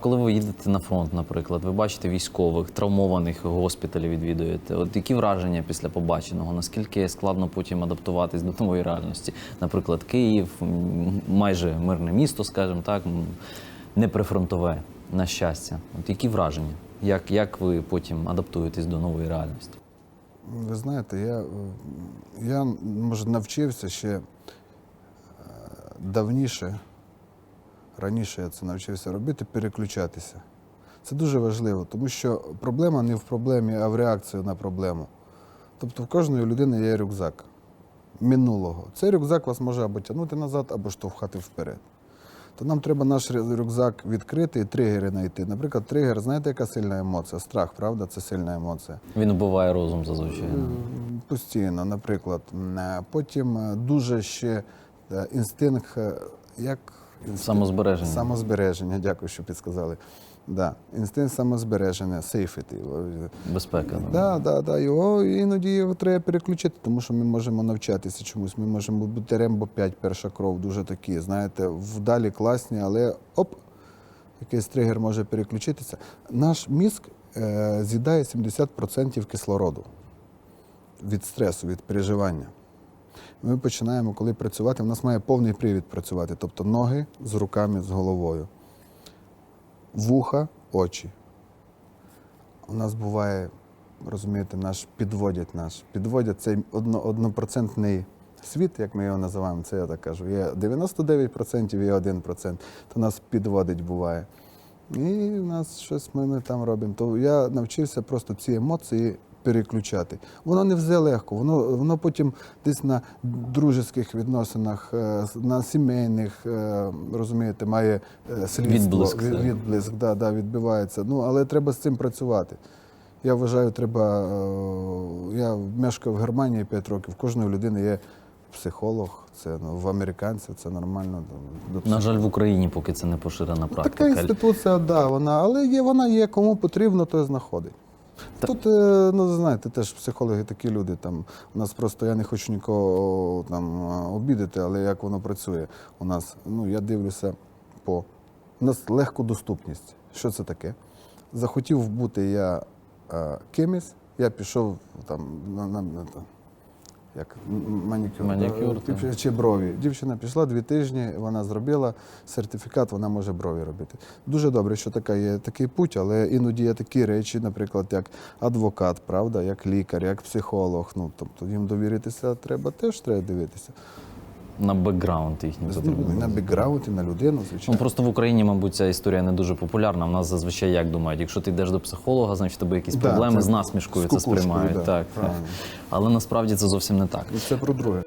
Коли ви їдете на фронт, наприклад, ви бачите військових, травмованих госпіталі відвідуєте. От які враження після побаченого? Наскільки складно потім адаптуватись до нової реальності? Наприклад, Київ, майже мирне місто, скажімо так, не прифронтове, на щастя. От які враження? Як, як ви потім адаптуєтесь до нової реальності? Ви знаєте, я, я може навчився ще е, давніше, раніше я це навчився робити, переключатися. Це дуже важливо, тому що проблема не в проблемі, а в реакції на проблему. Тобто в кожної людини є рюкзак минулого. Цей рюкзак вас може або тягнути назад, або штовхати вперед. То нам треба наш рюкзак відкрити і тригери знайти. Наприклад, тригер, знаєте, яка сильна емоція? Страх, правда? Це сильна емоція. Він убиває розум зазвичай. Постійно, наприклад. Потім е, дуже ще е, інстинкт, е, як інстинкт? Самозбереження. Самозбереження, дякую, що підсказали. Да. Інстинкт самозбереження, safety. Безпека. да. Да, да, да. Його іноді його треба переключити, тому що ми можемо навчатися чомусь. Ми можемо бути Рембо 5, перша кров, дуже такі, знаєте, вдалі класні, але оп, якийсь тригер може переключитися. Наш мізк е, з'їдає 70% кислороду від стресу, від переживання. Ми починаємо, коли працювати, у нас має повний привід працювати, тобто ноги з руками, з головою, вуха, очі. У нас буває, розумієте, наш підводять наш. Підводять цей одно, однопроцентний світ, як ми його називаємо, це я так кажу. Є 99% є 1%, то нас підводить буває. І в нас щось ми, ми там робимо. То я навчився просто ці емоції переключати. Воно не все легко, воно, воно потім десь на дружеських відносинах, е, на сімейних, е, розумієте, має е, слідство, Відблиск, від- відблиск, да, да, відбивається. Ну, але треба з цим працювати. Я вважаю, треба. Я мешкав в Германії 5 років. Кожної людини є психолог. Це ну, в американців це нормально. До- На жаль, в Україні поки це не поширена практика. Така інституція, да, вона, але є, вона є, кому потрібно, то знаходить. Тут, е, ну знаєте, теж психологи такі люди. Там у нас просто я не хочу нікого там обідати, але як воно працює? У нас, ну я дивлюся по у нас легкодоступність. Що це таке? Захотів бути я е, кимось, я пішов там на, на, як манікюр, Манікюр, так. чи брові. Дівчина пішла дві тижні, вона зробила сертифікат, вона може брові робити. Дуже добре, що така є такий путь, але іноді є такі речі, наприклад, як адвокат, правда, як лікар, як психолог. Ну тобто їм довіритися треба теж треба дивитися. На бекграунд їхній потрібно. На бекграунд і на людину, Ну просто в Україні, мабуть, ця історія не дуже популярна. В нас зазвичай як думають, якщо ти йдеш до психолога, значить тебе якісь Да, проблеми це з насмішкою з це сприймають. да, так, правильно. але насправді це зовсім не так. І це про друге.